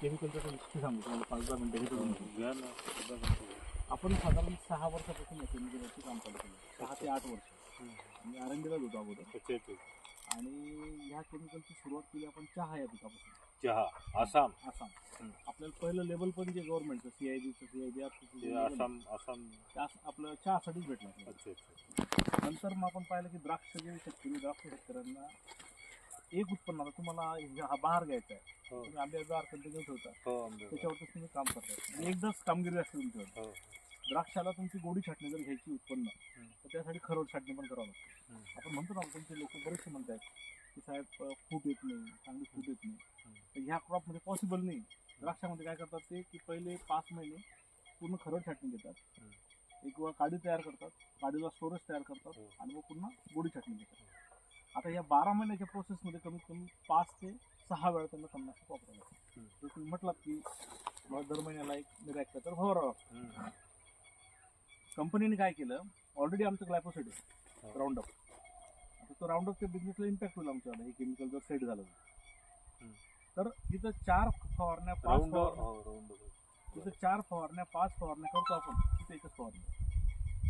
केमिकलचं history सांगू तुम्हाला पाच दहा मिनिटं घेतो तुम्ही. घ्या ना सुद्धा म्हणतो. आपण साधारण सहा वर्षापासून केमिकलवरती काम चालू केलं सहा ते आठ वर्ष आणि आरंडीलाच होतो अगोदर अच्छा, अच्छा. आणि ह्या केमिकलची सुरुवात केली आपण चहा या पिकापासून चहा आसाम आसाम हम्म. आपल्याला पहिलं लेबल पण जे गव्हर्नमेंटचं सीआयबीचं सीआयबी ते आसाम आसाम आपलं चहासाठीच भेटलं आपल्याला. अच्छा अच्छा नंतर मग आपण पाहिलं की द्राक्ष जे शेतकरी द्राक्ष शेतकऱ्यांना एक उत्पन्न आता तुम्हाला हे बहार घ्यायचा आहे. हो. तुम्ही आंब्याचा बहार कंटिन्यू ठेवता. हो आंबे. त्याच्यावरतीच तुम्ही काम करता. आणि एकदाच कामगिरी असते तुमच्यावर. हो. द्राक्षाला तुमची गोडी छाटणी जर घ्यायची उत्पन्न. तर त्यासाठी खरोड छाटणी पण करावं लागतं. आपण म्हणतो ना तुमचे लोक बरेचसे म्हणतात की साहेब फूट येत नाही चांगली फूट येत नाही. तर ह्या क्रॉपमध्ये पॉसिबल नाही. द्राक्षामध्ये काय करतात ते की पहिले पाच महिने पूर्ण खरड छाटणी घेतात. एक काडी तयार करतात. काडीला स्टोरेज तयार करतात. आणि मग पुन्हा गोडी छाटणी घेतात. आता या बारा महिन्याच्या प्रोसेसमध्ये कमीत कमी पाच ते सहा वेळा त्यांना तणनाशक वापरावं लागतं. जर तुम्ही म्हटलात की मला दर महिन्याला एक निराक तर फवारावं लागतं हम्म. कंपनीने काय केलं? ऑलरेडी आमचं ग्लायफोसेट आहे. हो. राऊंड अप आता तो राऊंड अपच्या बिझनेसला इम्पॅक्ट होईल आमच्याला हे केमिकल जर सेट झालं. तर. तिथं चार फवारण्या पाच फवारण्या हो राऊंड तिथं चार फवारण्या पाच फवारण्या करतो आपण. तिथे एकच फवारणी.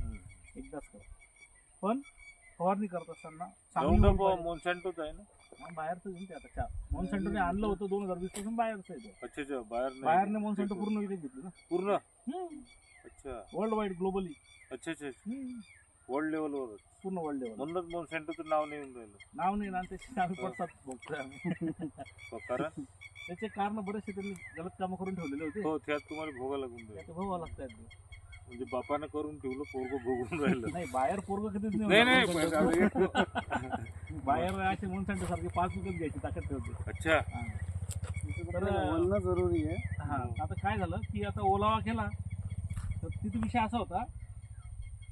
हम्म. एकदाच करतो पण फवारणी करत असताना चांगली होईल पाहिजे. आहे ना. हा, बाहेरचं घेऊन ते आता चार. मॉन्सेंटोने आणलं होतं दोन हजार वीसपासून बाहेरचं आहे ते. अच्छा अच्छा बाहेर नाही. बाहेरने मॉन्सेंटो पूर्ण. विकत घेतलं ना. पूर्ण? अच्छा. वर्ल्ड वाईड ग्लोबली अच्छा अच्छा. वर्ल्ड लेवलवर पूर्ण वर्ल्ड लेवल म्हणूनच मोन्सॅन्टोचं नाव नाही येऊन राहिलं. नाव नाही ना त्याचे आम्ही पडतात बघतोय आम्ही हो, कारण? त्याचे कारण बरेचसे त्यांनी गलत कामं करून ठेवलेले होते. हो त्यात तुम्हाला भोगा लागून जाईल त्याचे भावा लागतात म्हणजे बापानं करून ठेवलं पोरग भोगून राहिलं नाही बाहेर पोरग कधीच नाही नाही होणार. पण आता एक- बाहेर असे म्हणून सारखे पाच विकत घ्यायची ताकद ठेवते अच्छा हा. तर बोलणं जरुरी आहे हा आता काय झालं की आता ओलावा केला तर तिथे विषय असा होता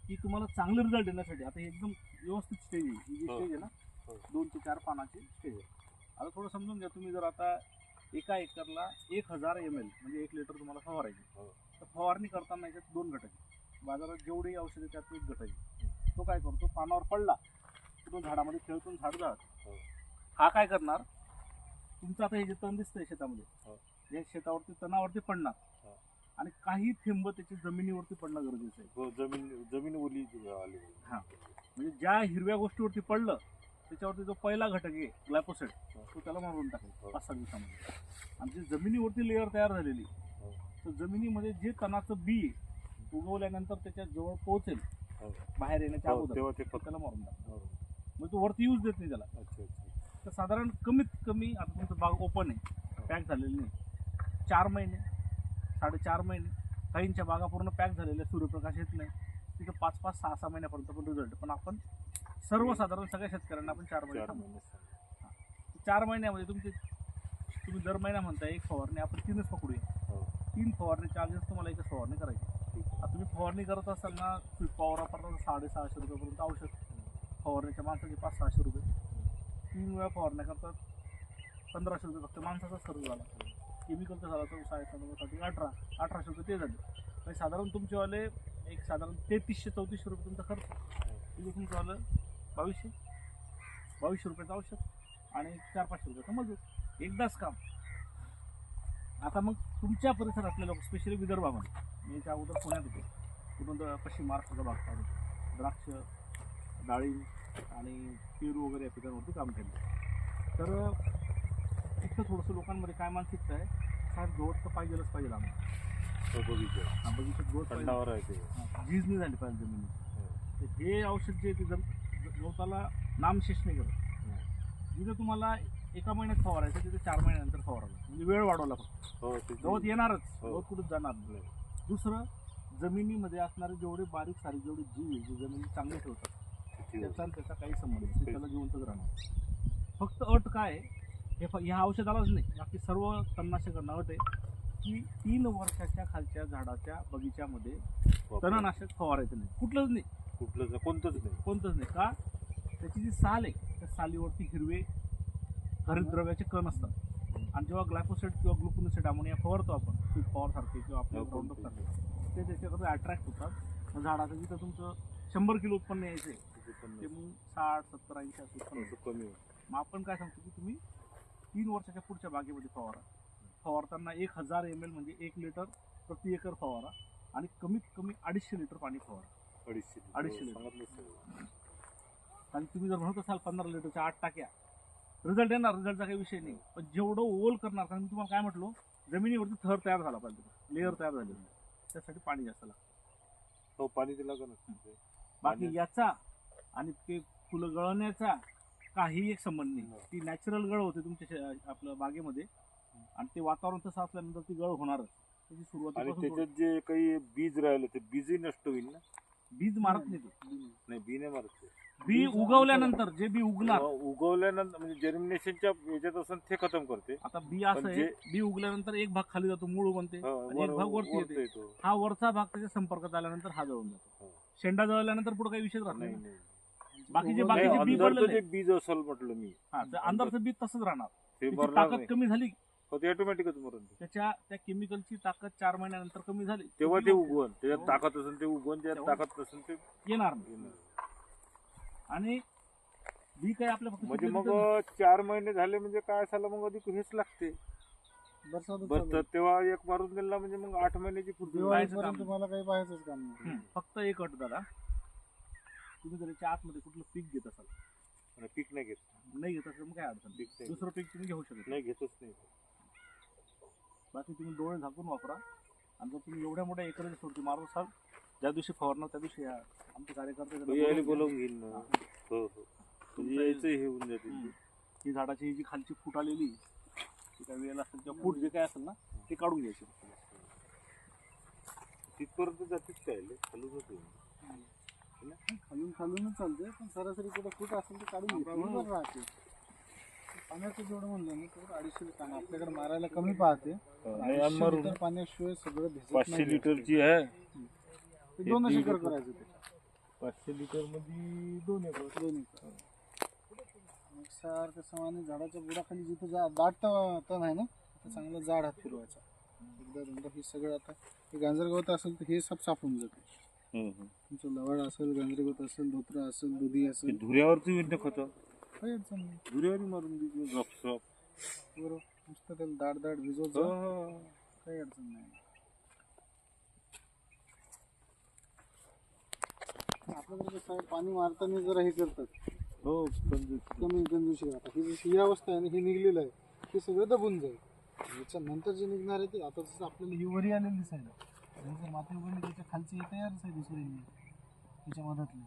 की तुम्हाला चांगले रिझल्ट येण्यासाठी आता हे एकदम व्यवस्थित स्टेज आहे ही जी हो. स्टेज आहे ना हो. दोन ते चार पानाची स्टेज आहे आता थोडं समजून घ्या तुम्ही जर आता एका एकरला एक हजार एम एल म्हणजे एक लिटर तुम्हाला फवारायची हो. फवारणी करताना याच्यात दोन घटक आहेत. बाजारात जेवढी औषधं आहे त्यात एक घटक आहे. तो काय करतो? पानावर पडला तो झाडामध्ये खेळतून झाड जात हो. हा काय करणार? तुमचं आता हे जे तण दिसतंय शेतामध्ये हो. हे शेतावरती तणावरती पडणार. हो. आणि काही थेंब त्याच्या जमिनीवरती पडणं गरजेचं आहे. हो जमीन जमीन ओली आली. म्हणजे ज्या हिरव्या गोष्टीवरती पडलं त्याच्यावरती जो पहिला घटक आहे ग्लायपोसेट तो त्याला मारून टाकेल हो. पाच सहा दिवसामध्ये. आणि जी जमिनीवरती लेअर तयार झालेली हो. तर जमिनीमध्ये जे तणाचं बी उगवल्यानंतर त्याच्याजवळ पोहोचेल हो. बाहेर येण्याच्या हो, अगोदर. तेव्हा ते फक्त त्याला मारून हो. मग तो वरती यूज देत नाही त्याला. अच्छा अच्छा. तर साधारण कमीत कमी आता तुमचं बाग ओपन आहे पॅक झालेलं नाही. चार महिने साडेचार महिने काहींच्या बागा पूर्ण पॅक झालेल्या सूर्यप्रकाश येत नाही. तिथं पाच पाच सहा सहा महिन्यापर्यंत पण रिझल्ट पण आपण सर्वसाधारण सगळ्या शेतकऱ्यांना आपण चार महिने चार थांबवतो. महिने. चार महिन्यामध्ये तुमचे तुम्ही दर महिना म्हणताय एक फवारणी आपण तीनच पकडूया. हो. तीन फवारणी चार्जेस तुम्हाला एकच फवारणी करायची. आता तुम्ही फवारणी करत असाल ना पॉवर वापरता साडेसहाशे रुपयापर्यंत औषध. फवारण्याच्या माणसाचे पाच सहाशे रुपये तीन वेळा फवारण्या करतात पंधराशे रुपये फक्त माणसाचाच खर्च झाला. केमिकलचा झाला तर साडेसातसाठी अठरा अठराशे रुपये ते झाले. म्हणजे साधारण तुमचेवाले एक साधारण तेहतीसशे चौतीसशे रुपये तुमचा खर्च तिथे तुमचं आलं बावीसशे. बावीसशे रुपयाचं औषध आणि चार पाचशे रुपयाचं मजूर. एकदाच काम. आता मग तुमच्या परिसरातले लोक स्पेशली विदर्भामध्ये मी याच्या अगोदर पुण्यात होते. तिथून पश्चिम महाराष्ट्राचा भाग पाहिजे द्राक्ष डाळिंब आणि पेरू वगैरे या पिकांवरती काम केलं. तर इथं थोडंसं लोकांमध्ये काय मानसिकता आहे साहेब गवत तर पाहिजेलच पाहिजे आम्हाला. हो, हा, बगीच्यात गवत पाहिजे. हा, नाही झाली पाहिजे जमिनी हो. तर हे औषध जे ते जम गवताला नामशेष नाही करत. जिथं तुम्हाला एका महिन्यात फवारायचं तिथे चार महिन्यानंतर फवारायला म्हणजे वेळ वाढवला फक्त हो ते गवत येणारच. हो. गवत कुठंच जाणार नाही. दुसरं जमिनीमध्ये असणारे जेवढे बारीक सारीक जेवढे जीव आहे जे जमिनी चांगले ठेवतात त्याचा आणि त्याचा काही संबंध नाही. ते त्याला जिवंतच राहणार. फक्त अट काय आहे? हे फ- ह्या औषधालाच नाही. बाकी सर्व तणनाशकांना अट आहे. की तीन वर्षाच्या खालच्या झाडाच्या बगीच्यामध्ये तणनाशक फवारायचं नाही. कुठलंच नाही. कुठलंच कोणतंच नाही. कोणतंच नाही. का? त्याची जी साल आहे त्या सालीवरती हिरवे हरितद्रव्याचे कण असतात आणि जेव्हा ग्लायकोसेट किंवा ग्लुकोनोसेट अमोनिया फवारतो आपण स्वीट पॉवर सारखे किंवा आपल्या हो, राऊंडअप कोणते? सारखे ते त्याच्याकडे अट्रॅक्ट होतात झाडाचं जिथं तुमचं शंभर किलो उत्पन्न यायचं आहे ते. मग साठ सत्तर ऐंशी असं उत्पन्न. कमी होतं. मग आपण काय सांगतो की तुम्ही तीन वर्षाच्या पुढच्या बागेमध्ये फवारा फवारताना एक हजार एम एल म्हणजे एक लिटर प्रति एकर फवारा आणि कमीत कमी अडीचशे लिटर पाणी फवारा अडीचशे अडीचशे हो, लिटर. आणि तुम्ही जर म्हणत असाल पंधरा लिटरच्या आठ टाक्या रिझल्ट येणार रिझल्टचा काही विषय नाही. पण जेवढं ओल करणार कारण मी तुम्हाला काय म्हटलो जमिनीवरती थर तयार झाला पाहिजे. लेअर तयार झाली पाहिजे. त्यासाठी पाणी जास्त लागतं. हो पाणी नसतं? बाकी याचा आणि ते फुलं गळण्याचा काही एक संबंध नाही. नाही. ती नॅचरल गळ होते तुमच्या आपल्या बागेमध्ये. आणि ते वातावरण तसं असल्यानंतर ती गळ होणारच. त्याची आणि सुरुवातीपासून त्याच्यात जे काही बीज राहिलं ते बीजही नष्ट होईल ना? बीज मारत नाही ते. नाही बी नाही मारत ते. बी उगवल्यानंतर जे बी उगणार. उगवल्यानंतर म्हणजे जर्मिनेशनच्या याच्यात असं ते खतम करते. आता बी असं पण आहे जे- बी उगल्यानंतर एक भाग खाली जातो मूळ बनते हो, आणि वर- एक भाग वरती वरती येते. येतो. हा वरचा भाग त्याच्या संपर्कात आल्यानंतर हा जळून जातो. हो. शेंडा जळल्यानंतर पुढे काही विषय राहत नाही नाही नाही. बाकीचे नाही, बाकीचे बी अंदरचं पडलेले जे बीज असेल म्हटलं मी हा तर बी तसंच राहणार. ते त्याची मरणार ताकद नाही. कमी झाली हो, ते ऑटोमॅटिकच मरून. त्याच्या त्या केमिकलची ताकद चार महिन्यानंतर कमी झाली. तेव्हा ते उगवण. त्याच्यात हो. ताकद असेल ते उगवण त्याच्यात तेव्हा- ताकद नसेल ते येणार नाही. येणार. आणि बी काय आपल्या फक्त म्हणजे मग चार महिने झाले म्हणजे काय झालं? मग अधिक हेच लागते. बस तर तेव्हा एक मारून दिला म्हणजे मग आठ महिन्याची पुढची काम. मला काही पाहायचंच काम नाही. हम्म, फक्त एक अट दादा. तुम्ही जर याच्या आतमध्ये कुठलं पीक घेत असाल. आणि पीक नाही घेत. नाही घेत असेल मग काय अडचण नाही. पीक नाही दुसरं पीक तुम्ही घेऊ शकत. नाही नाही. घेतच नाही. बाकी तुम्ही डोळे झाकून वापरा. आणि जर तुम्ही एवढ्या मोठ्या एकराची सोडती मारत असाल ज्या दिवशी फवारणार त्या दिवशी या आमचे कार्यकर्ते तो यायला बोलवून बोलावून घेईल ना. हो. हो तुमचं यायचं हे होऊन जाते हम्म. ही झाडाची ही जी खालची फूट आलेली ती काय वेळ असेल किंवा फूट जे काय असेल ना ते काढून घ्यायचे. तिथपर्यंत जातेच काय लय? होते खालून खालूनच चालते पण सरासरी कुठं फूट असेल तर काढून घेतो राहते. पाण्याचं जेवढं म्हणलं ना तेवढं अडीचशे लिटर. आपल्याकडे मारायला कमी पाहते. नाही, अडीचशे मारून. लिटर पाण्याशिवाय सगळं भिजत पाचशे नाही. लिटरची आहे. ते एक एकर. करायचं ते पाचशे लिटरमध्ये दोन एकर. दोन एकर. मग सारखं समाने झाडाच्या बुडाखाली जिथं जा दाट त- तण आहे ना तिथं चांगलं जाड हात फिरवायचा. एकदा दोनदा हे सगळं आता हे गांजर गवत असेल तर हे सब साफ होऊन जाते. तुमचं लवाड असेल गांजरी गवत असेल धोत्र असेल दुधी असेल. धुऱ्यावरच विंट खत. काही अडचण नाही. धुऱ्यावर मारून देते गपसप बरोबर नुसतं त्याला दाट दाट भिजवत जा. काही अडचण नाही. आपल्याकडे पाणी मारताना जरा हे करतात. हो. कमी कंजूशी आता ही जशी ही अवस्था आहे ना ही निघलेलं आहे हे सगळं दबून जाईल. याच्या नंतर जे निघणार आहे ते आता जसं आपल्याला ही वरी आलेली दिसायला जर माती उघडली त्याच्या खालची हे तयारच आहे दुसरी. त्याच्या मधातली.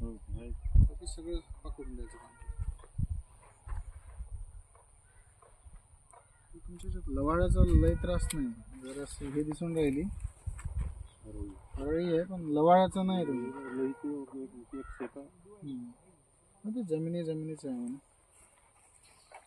हो, ते सगळं पकडून द्यायचं काम. तुमच्या लवाळ्याचा लय त्रास नाही. जरा हे दिसून राहिली. आहे पण लवाळ्याचा नाही लई ते एक- एक शेता. हम्म. मग ते जमिनी जमिनीचं आहे म्हणा